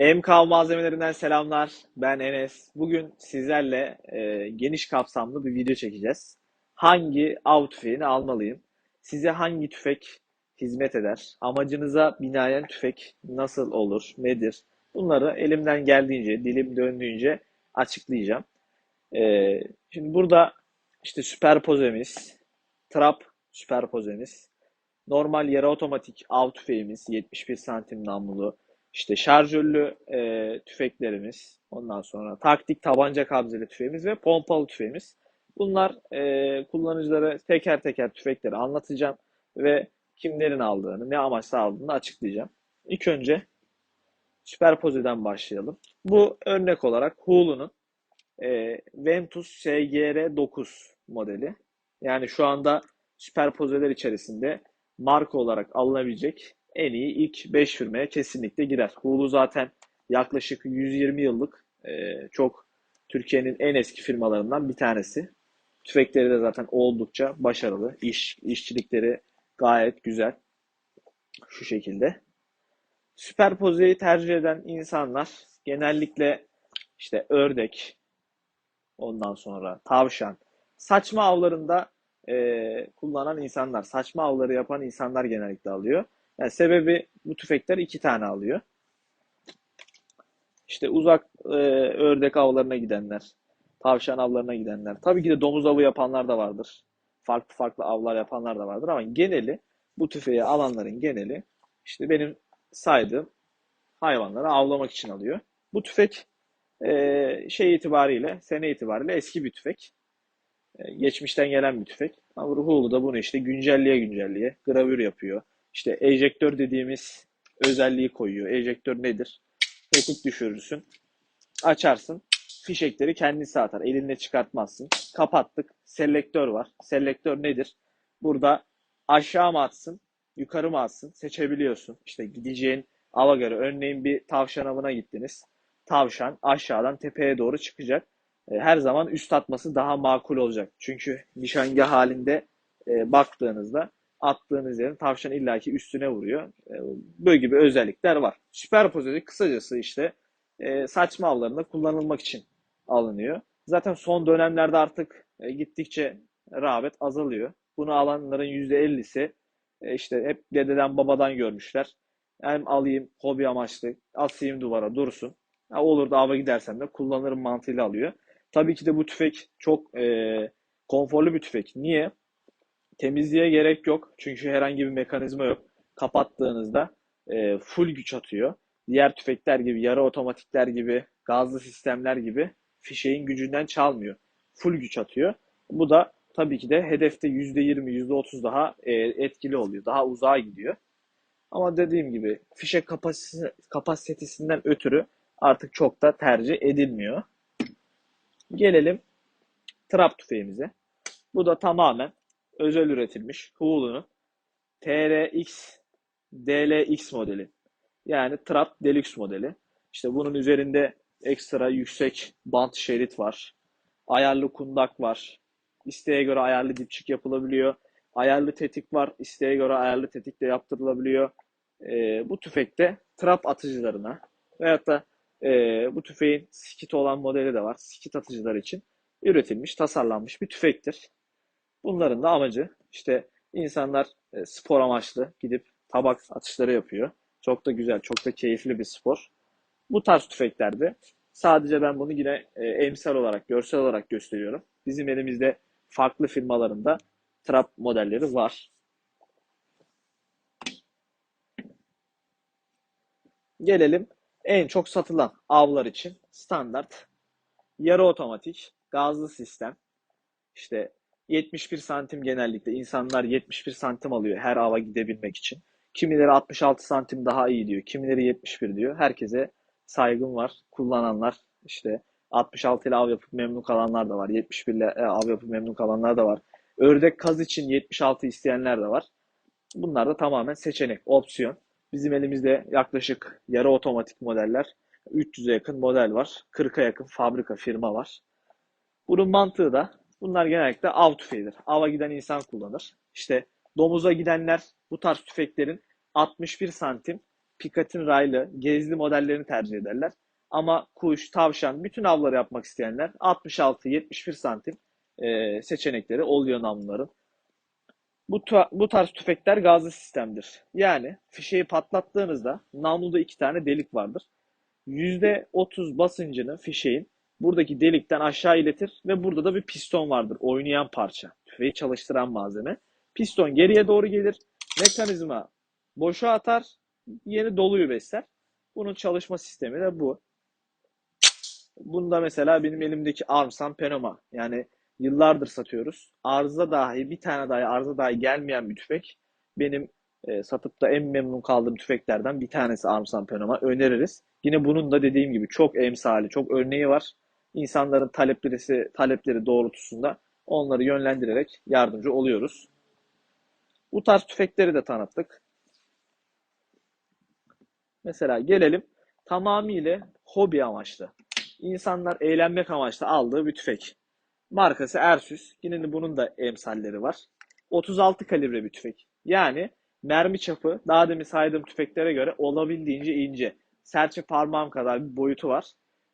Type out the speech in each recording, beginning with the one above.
MK malzemelerinden selamlar. Ben Enes. Bugün sizlerle e, geniş kapsamlı bir video çekeceğiz. Hangi av tüfeğini almalıyım? Size hangi tüfek hizmet eder? Amacınıza binaen tüfek nasıl olur? Nedir? Bunları elimden geldiğince, dilim döndüğünce açıklayacağım. E, şimdi burada işte süperpozemiz, trap süperpozemiz, normal yarı otomatik av tüfeğimiz 71 santim namlulu, işte şarjörlü e, tüfeklerimiz, ondan sonra taktik tabanca kabzeli tüfeğimiz ve pompalı tüfeğimiz. Bunlar e, kullanıcılara teker teker tüfekleri anlatacağım ve kimlerin aldığını, ne amaçla aldığını açıklayacağım. İlk önce Superpose'den başlayalım. Bu örnek olarak Hulu'nun e, Ventus SGR9 modeli. Yani şu anda Superpose'ler içerisinde marka olarak alınabilecek en iyi ilk 5 firmaya kesinlikle girer. Hulu zaten yaklaşık 120 yıllık e, çok Türkiye'nin en eski firmalarından bir tanesi. Tüfekleri de zaten oldukça başarılı. İş, işçilikleri gayet güzel. Şu şekilde. Süperpozeyi tercih eden insanlar genellikle işte ördek, ondan sonra tavşan, saçma avlarında e, kullanan insanlar, saçma avları yapan insanlar genellikle alıyor. Yani sebebi bu tüfekler iki tane alıyor. İşte uzak e, ördek avlarına gidenler, tavşan avlarına gidenler. Tabii ki de domuz avı yapanlar da vardır. Farklı farklı avlar yapanlar da vardır ama geneli bu tüfeği alanların geneli işte benim saydığım hayvanları avlamak için alıyor. Bu tüfek e, şey itibariyle, sene itibariyle eski bir tüfek. E, geçmişten gelen bir tüfek. Ama Hulu da bunu işte güncelliye güncelliye gravür yapıyor. İşte ejektör dediğimiz özelliği koyuyor. Ejektör nedir? Tetik düşürürsün. Açarsın. Fişekleri kendisi atar. Elinle çıkartmazsın. Kapattık. Selektör var. Selektör nedir? Burada aşağı mı atsın, yukarı mı atsın seçebiliyorsun. İşte gideceğin ava göre. Örneğin bir tavşan avına gittiniz. Tavşan aşağıdan tepeye doğru çıkacak. E, her zaman üst atması daha makul olacak. Çünkü nişangah halinde e, baktığınızda attığınız yerin tavşan illaki üstüne vuruyor. E, böyle gibi özellikler var. Süperpozitif kısacası işte e, saçma avlarında kullanılmak için alınıyor. Zaten son dönemlerde artık e, gittikçe rağbet azalıyor. Bunu alanların %50'si işte hep dededen babadan görmüşler. Hem alayım hobi amaçlı, asayım duvara dursun. Ha, olur da ava gidersem de kullanırım mantığıyla alıyor. Tabii ki de bu tüfek çok e, konforlu bir tüfek. Niye? Temizliğe gerek yok. Çünkü herhangi bir mekanizma yok. Kapattığınızda e, full güç atıyor. Diğer tüfekler gibi, yarı otomatikler gibi, gazlı sistemler gibi fişeğin gücünden çalmıyor. Full güç atıyor. Bu da tabii ki de hedefte %20, %30 daha e, etkili oluyor. Daha uzağa gidiyor. Ama dediğim gibi fişek kapasitesinden ötürü artık çok da tercih edilmiyor. Gelelim trap tüfeğimize. Bu da tamamen özel üretilmiş Hulu'nun TRX DLX modeli. Yani Trap Deluxe modeli. İşte bunun üzerinde ekstra yüksek bant şerit var. Ayarlı kundak var. İsteğe göre ayarlı dipçik yapılabiliyor. Ayarlı tetik var. İsteğe göre ayarlı tetik de yaptırılabiliyor. E, bu tüfekte trap atıcılarına veyahut da e, bu tüfeğin skit olan modeli de var. Skit atıcılar için üretilmiş, tasarlanmış bir tüfektir. Bunların da amacı işte insanlar e, spor amaçlı gidip tabak atışları yapıyor. Çok da güzel, çok da keyifli bir spor. Bu tarz tüfeklerde sadece ben bunu yine e, emsal olarak, görsel olarak gösteriyorum. Bizim elimizde farklı firmalarında trap modelleri var. Gelelim en çok satılan avlar için standart yarı otomatik gazlı sistem. İşte 71 santim genellikle insanlar 71 santim alıyor her ava gidebilmek için. Kimileri 66 santim daha iyi diyor. Kimileri 71 diyor. Herkese saygım var. Kullananlar işte 66 ile av yapıp memnun kalanlar da var. 71 ile e, av yapıp memnun kalanlar da var. Ördek kaz için 76 isteyenler de var. Bunlar da tamamen seçenek, opsiyon. Bizim elimizde yaklaşık yarı otomatik modeller 300'e yakın model var. 40'a yakın fabrika firma var. Bunun mantığı da bunlar genellikle av tüfeğidir. Ava giden insan kullanır. İşte domuza gidenler bu tarz tüfeklerin 61 santim Picatinny raylı, gezli modellerini tercih ederler. Ama kuş, tavşan, bütün avları yapmak isteyenler 66-71 santim e, seçenekleri oluyor namluların. Bu, bu tarz tüfekler gazlı sistemdir. Yani fişeği patlattığınızda namluda iki tane delik vardır. %30 basıncını fişeğin buradaki delikten aşağı iletir ve burada da bir piston vardır. Oynayan parça. Tüfeği çalıştıran malzeme. Piston geriye doğru gelir. Mekanizma boşa atar. Yeni doluyu besler. Bunun çalışma sistemi de bu. Bunda mesela benim elimdeki Armsan Penoma. Yani yıllardır satıyoruz. Arıza dahi bir tane dahi arıza dahi gelmeyen bir tüfek. Benim e, satıp da en memnun kaldığım tüfeklerden bir tanesi Armsan Penoma. Öneririz. Yine bunun da dediğim gibi çok emsali, çok örneği var. İnsanların talepleri, talepleri doğrultusunda onları yönlendirerek yardımcı oluyoruz. Bu tarz tüfekleri de tanıttık. Mesela gelelim tamamıyla hobi amaçlı. İnsanlar eğlenmek amaçlı aldığı bir tüfek. Markası Ersus. Yine bunun da emsalleri var. 36 kalibre bir tüfek. Yani mermi çapı daha demin saydığım tüfeklere göre olabildiğince ince. Serçe parmağım kadar bir boyutu var.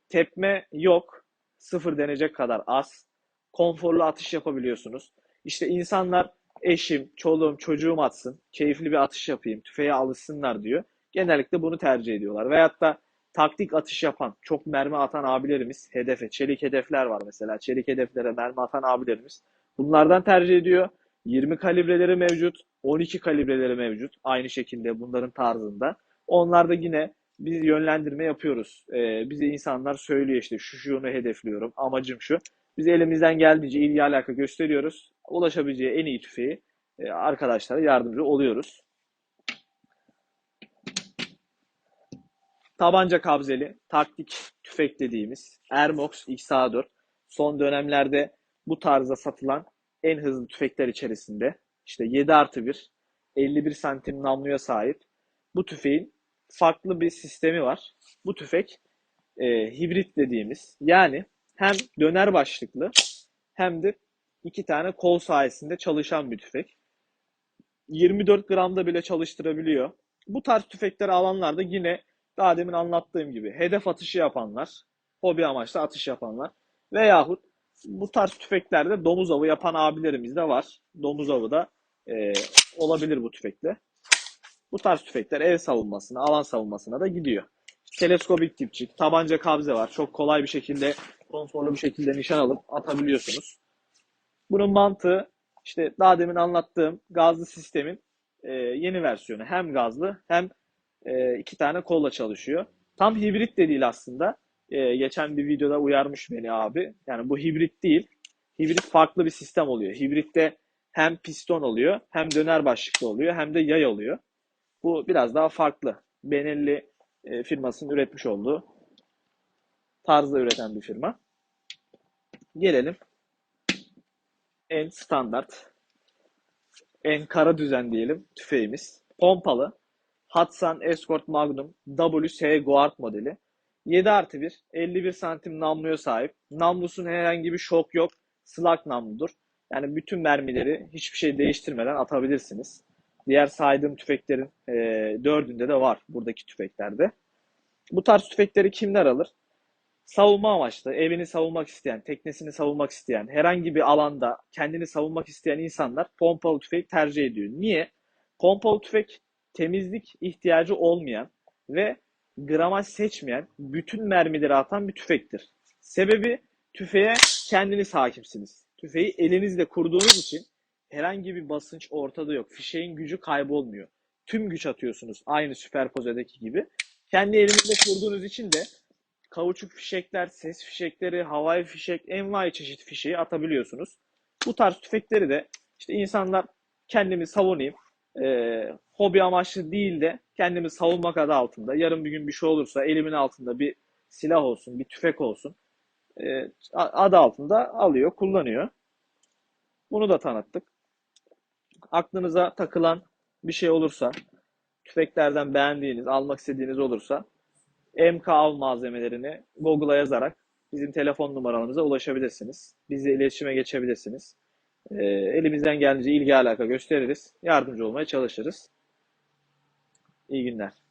Tepme yok. Sıfır denecek kadar az. Konforlu atış yapabiliyorsunuz. İşte insanlar eşim, çoluğum, çocuğum atsın. Keyifli bir atış yapayım. Tüfeğe alışsınlar diyor. Genellikle bunu tercih ediyorlar. Veyahut da taktik atış yapan, çok mermi atan abilerimiz, hedefe, çelik hedefler var mesela. Çelik hedeflere mermi atan abilerimiz. Bunlardan tercih ediyor. 20 kalibreleri mevcut, 12 kalibreleri mevcut. Aynı şekilde bunların tarzında. Onlarda yine biz yönlendirme yapıyoruz. Ee, bize insanlar söylüyor işte şu şunu hedefliyorum, amacım şu. Biz elimizden geldiğince ilgi alaka gösteriyoruz. Ulaşabileceği en iyi tüfeği e, arkadaşlara yardımcı oluyoruz. Tabanca kabzeli, taktik tüfek dediğimiz Ermox XA4 son dönemlerde bu tarzda satılan en hızlı tüfekler içerisinde. İşte 7 artı 1, 51 santim namluya sahip. Bu tüfeğin farklı bir sistemi var. Bu tüfek e, hibrit dediğimiz yani hem döner başlıklı hem de iki tane kol sayesinde çalışan bir tüfek. 24 gramda bile çalıştırabiliyor. Bu tarz tüfekleri alanlar da yine daha demin anlattığım gibi hedef atışı yapanlar, hobi amaçlı atış yapanlar veyahut bu tarz tüfeklerde domuz avı yapan abilerimiz de var. Domuz avı da e, olabilir bu tüfekle. Bu tarz tüfekler ev savunmasına, alan savunmasına da gidiyor. Teleskobik dipçik, tabanca kabze var. Çok kolay bir şekilde, konforlu bir şekilde nişan alıp atabiliyorsunuz. Bunun mantığı işte daha demin anlattığım gazlı sistemin e, yeni versiyonu. Hem gazlı hem e, iki tane kolla çalışıyor. Tam hibrit de değil aslında. E, geçen bir videoda uyarmış beni abi. Yani bu hibrit değil. Hibrit farklı bir sistem oluyor. Hibritte hem piston oluyor, hem döner başlıklı oluyor, hem de yay oluyor. Bu biraz daha farklı. Benelli e, firmasının üretmiş olduğu tarzda üreten bir firma. Gelelim en standart, en kara düzen diyelim tüfeğimiz. Pompalı. Hudson Escort Magnum WS Guard modeli. 7 artı 1, 51 santim namluya sahip. Namlusun herhangi bir şok yok. Slug namludur. Yani bütün mermileri hiçbir şey değiştirmeden atabilirsiniz. Diğer saydığım tüfeklerin e, dördünde de var buradaki tüfeklerde. Bu tarz tüfekleri kimler alır? Savunma amaçlı, evini savunmak isteyen, teknesini savunmak isteyen, herhangi bir alanda kendini savunmak isteyen insanlar pompalı tüfek tercih ediyor. Niye? Pompalı tüfek temizlik ihtiyacı olmayan ve gramaj seçmeyen, bütün mermileri atan bir tüfektir. Sebebi tüfeğe kendiniz hakimsiniz. Tüfeği elinizle kurduğunuz için herhangi bir basınç ortada yok. Fişeğin gücü kaybolmuyor. Tüm güç atıyorsunuz aynı süperpozedeki gibi. Kendi elinizle kurduğunuz için de kauçuk fişekler, ses fişekleri, havai fişek, envai çeşit fişeği atabiliyorsunuz. Bu tarz tüfekleri de işte insanlar kendimi savunayım, e, hobi amaçlı değil de kendimi savunmak adı altında. Yarın bir gün bir şey olursa elimin altında bir silah olsun, bir tüfek olsun. E, adı altında alıyor, kullanıyor. Bunu da tanıttık. Aklınıza takılan bir şey olursa, tüfeklerden beğendiğiniz, almak istediğiniz olursa MK av malzemelerini Google'a yazarak bizim telefon numaralarımıza ulaşabilirsiniz. Bizle iletişime geçebilirsiniz. E, elimizden geldiğince ilgi alaka gösteririz. Yardımcı olmaya çalışırız. İyi günler.